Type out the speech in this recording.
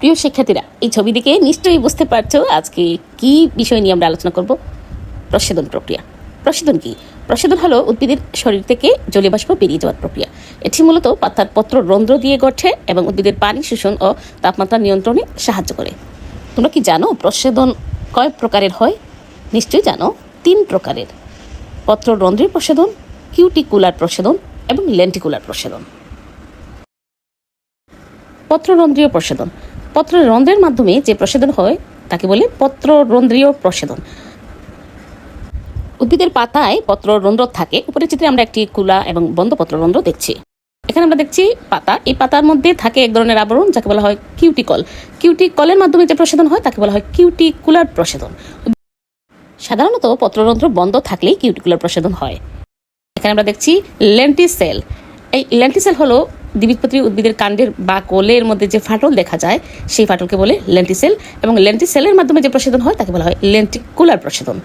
প্রিয় শিক্ষার্থীরা, এই ছবি দেখে নিশ্চয়ই বুঝতে পারছ আজকে কি বিষয় নিয়ে আমরা আলোচনা করব। প্রসেদন প্রক্রিয়া। প্রসেদন কি? প্রসেদন হলো উদ্ভিদের শরীর থেকে জলীয় বাষ্প বেরিয়ে যাওয়ার প্রক্রিয়া। এটি মূলত পাতার পত্র রন্ধ্র দিয়ে গঠে এবং উদ্ভিদের পানি শোষণ ও তাপমাত্রা নিয়ন্ত্রণে সাহায্য করে। তোমরা কি জানো প্রসেদন কয় প্রকারের হয়? নিশ্চয়ই জানো, তিন প্রকারের। পত্র রন্ধ্রের প্রসেদন কিউটিকুলার প্রসেদন এবং লেন্টিকুলার প্রসেদন পত্ররন্ধ্রীয় প্রসেদন পত্ররন্ধ্রের মাধ্যমে যে প্রসেদন হয়, তাকে বলে পত্ররন্ধ্রীয় প্রসেদন। উদ্ভিদের পাতায় পত্ররন্ধ্র থাকে। উপরের চিত্রে আমরা একটি কুলা এবং বন্ধ পত্ররন্ধ্র দেখছি। এখানে আমরা দেখছি পাতা। এই পাতার মধ্যে থাকে এক ধরনের আবরণ, যাকে বলা হয় কিউটিকল। কিউটিকলের মাধ্যমে যে প্রসেদন হয়, তাকে বলা হয় কিউটিকুলার প্রসেদন। সাধারণত পত্ররন্ধ্র বন্ধ থাকলেই কিউটিকুলার প্রসেদন হয়। এখানে আমরা দেখছি লেন্টিসেল। এই লেন্টিসেল হলো দ্বিবীজপত্রী উদ্ভিদের কাণ্ডের বা কোলের মধ্যে যে ফাটল দেখা যায়, সেই ফাটলকে বলে লেন্টিসেল এবং লেন্টিসেলের মাধ্যমে যে প্রসেদন হয়, তাকে বলা হয় লেন্টিকুলার প্রসেদন